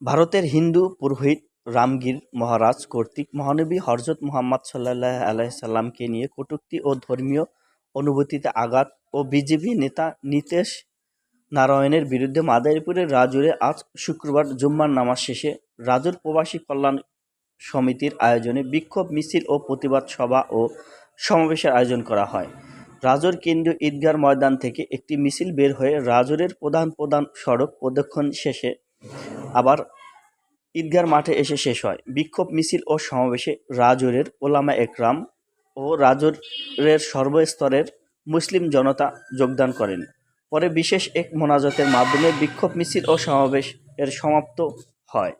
ভারতের হিন্দু পুরোহিত রামগীর মহারাজ কর্তৃক মহানবী হরজত মোহাম্মদ সাল্লাল্লাহু আলাইহি সাল্লামকে নিয়ে কটূক্তি ও ধর্মীয় অনুভূতিতে আঘাত ও বিজেপি নেতা নীতেশ নারায়ণের বিরুদ্ধে মাদারীপুরের রাজুরে আজ শুক্রবার জুম্মার নামাজ শেষে রাজুর প্রবাসী কল্যাণ সমিতির আয়োজনে বিক্ষোভ, মিছিল ও প্রতিবাদ সভা ও সমাবেশের আয়োজন করা হয়। রাজুর কেন্দ্রীয় ঈদগার ময়দান থেকে একটি মিছিল বের হয়ে রাজুরের প্রধান প্রধান সড়ক প্রদক্ষিণ শেষে আবার ঈদগার মাঠে এসে শেষ হয়। বিক্ষোভ মিছিল ও সমাবেশে রাজরের ওলামা একরাম ও রাজরের সর্বস্তরের মুসলিম জনতা যোগদান করেন। পরে বিশেষ এক মোনাজতের মাধ্যমে বিক্ষোভ মিছিল ও সমাবেশ এর সমাপ্ত হয়।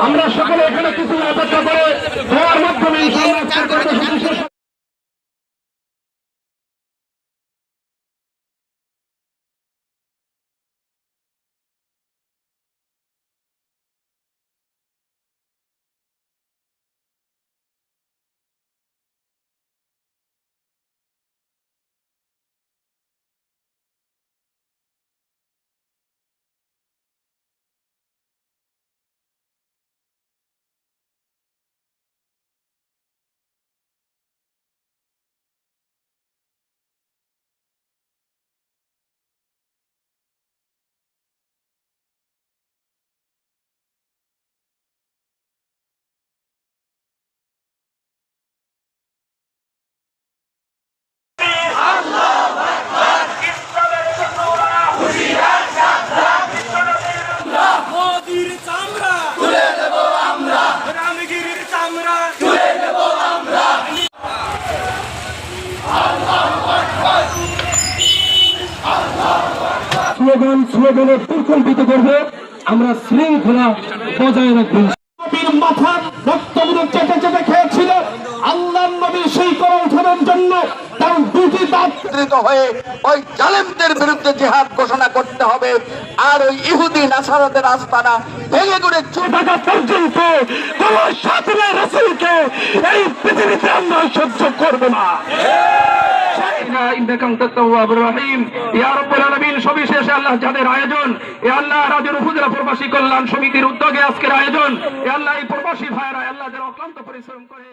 আমরা সকলে এখানে কিছু অপেক্ষা করে মোদির চামড়া। তুলে দেব আমরা। রামগিরির চামড়া। তুলে দেব আমরা। স্লোগান স্লোগানে প্রকল্পিত করব। আমরা শৃঙ্খলা বজায় রাখব। নবীর মাথা রক্তগুলো চেটে চেটে খেয়েছিল। আল্লাহ নবী সেই করে ওঠানোর জন্য একত্রিত হয়ে ওই জালেমদের বিরুদ্ধে জেহাদ ঘোষণা করতে হবে। আর ওই ইহুদি নাসারাদের আস্তানা ভেঙে করে চুপ পর্যন্ত কোন সাথীরা রসুলকে এই পৃথিবীতে আমরা সহ্য করব না। সবিশেষে আল্লাহ যাদের আয়োজন এ আল্লাহ রাজুর উপজেলা প্রবাসী কল্যাণ সমিতির উদ্যোগে আজকের আয়োজন এ আল্লাহ এই প্রবাসী ভাইরা আল্লাহ যারা অক্লান্ত পরিশ্রম করে